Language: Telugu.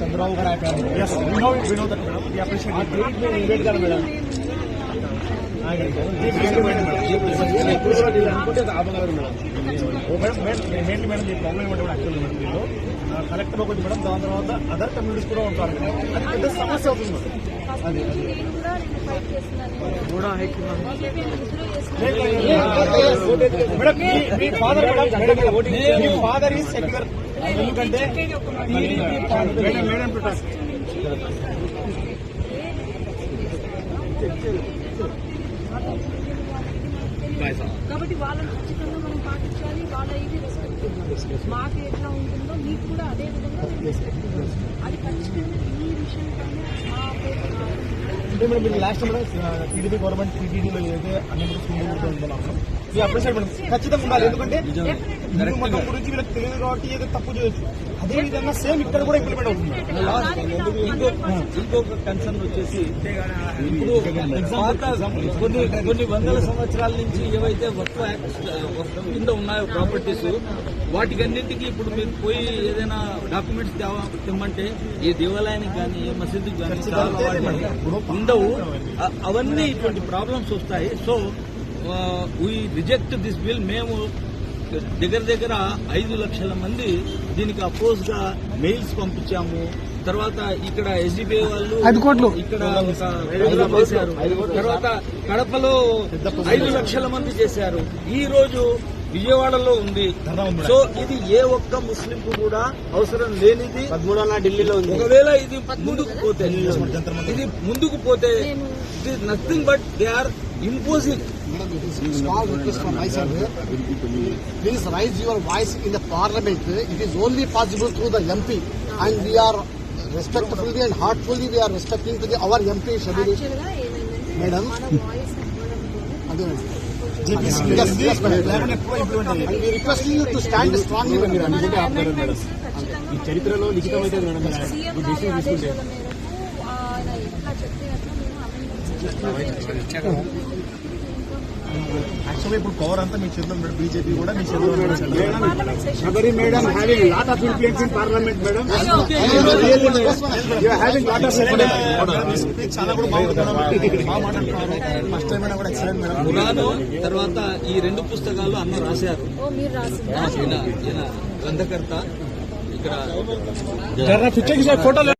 చంద్రబాబు గారు అయిపోయారు yes we know we know that madam we appreciate great may invite గారు మేడం మెయిన్లీ మేడం ఈ ప్రాబ్లం ఏమంటే యాక్చువల్లీ మేడం దీనిలో కలెక్టర్ ఒకటి మేడం దాని తర్వాత అదర్ కమ్యూనిటీస్ కూడా ఉంటారు మేడం అది పెద్ద సమస్య అవుతుంది మేడం అది అది నేను కూడా నేను మేడం మీ- ఫాదర్ మేడం మీ ఫాదర్ ఈజ్ సెక్యులర్ ఎందుకంటే మేడం మేడం కాబట్టి వాళ్ళని ఖచ్చితంగా మనం పాటించాలి వాళ్ళ ఇది రెస్పెక్ట్ ఇవ్వాలి. మాకు ఎట్లా ఉంటుందో మీకు కూడా అదే విధంగా రెస్పెక్ట్ ఇవ్వాలి. అది ఖచ్చితంగా ఈ విషయం కానీ అంటే మేడం మీకు లాస్ట్ టీడీపీ గవర్నమెంట్ టీటీడీలో ఏదైతే అన్ని స్కూల్ ఉంటున్నాము మీ అప్రిషియేట్ మేడం ఖచ్చితంగా ఉండాలి ఎందుకంటే హిందూ మతం గురించి వీళ్ళకి తెలియదు కాబట్టి ఏదో తప్పు చేయొచ్చు. అదే విధంగా సేమ్ ఇక్కడ కూడా ఇంప్లిమెంట్ అవుతుంది ఇంకో ఇంకొక కన్సర్న్ వచ్చేసి ఇప్పుడు పాత కొన్ని కొన్ని వందల సంవత్సరాల నుంచి ఏవైతే వక్ఫ్ యాక్ట్ కింద ఉన్నాయో ప్రాపర్టీస్ వాటికన్నింటికి ఇప్పుడు మీరు పోయి ఏదైనా డాక్యుమెంట్స్ తేవా తెమ్మంటే ఏ దేవాలయానికి కానీ ఏ మసీదుకి కానీ చాలా ఉండవు. అవన్నీ ఇటువంటి ప్రాబ్లమ్స్ వస్తాయి. So we reject this bill మేము దగ్గర దగ్గర ఐదు లక్షల మంది దీనికి అపోజ్గా మెయిల్స్ పంపించాము. తర్వాత ఇక్కడ ఎస్డిబిఐ వాళ్ళు ఇక్కడ చేశారు తర్వాత కడపలో ఐదు లక్షల మంది చేశారు. ఈ రోజు విజయవాడలో ఉంది. సో ఇది ఏ ఒక్క ముస్లిం కు కూడా అవసరం లేనిది. ఢిల్లీలో ఉంది. ఒకవేళ ఇది ముందుకు పోతే ఇది ముందుకు పోతే nothing but they are imposing please raise your voice in the parliament it is only possible through the MP and we are respectfully and heartfully we are respecting to the our MP schedule madam అదే ఈ చరిత్రలో లిఖితమైతే మేడం డిసిషన్ తీసుకుంటే ఆయన ఎట్లా చెప్పినట్లు మేము అమెండ్మెంట్స్ యాక్చువల్గా ఇప్పుడు పవర్ అంతా మీ చేతిలో మేడం బీజేపీ కూడా మీ చేతిలో madam. Parliament madam. You are having lot of influence. Madam, చాలా కూడా బాగుంది. మేడం. బాగా మాట్లాడుతున్నారు ఫస్ట్ టైం కూడా ఎక్సలెంట్ మేడం పురాణం తర్వాత ఈ రెండు పుస్తకాలు అన్న రాశారు. గ్రంథకర్త. ఇక్కడ ఫోటోలు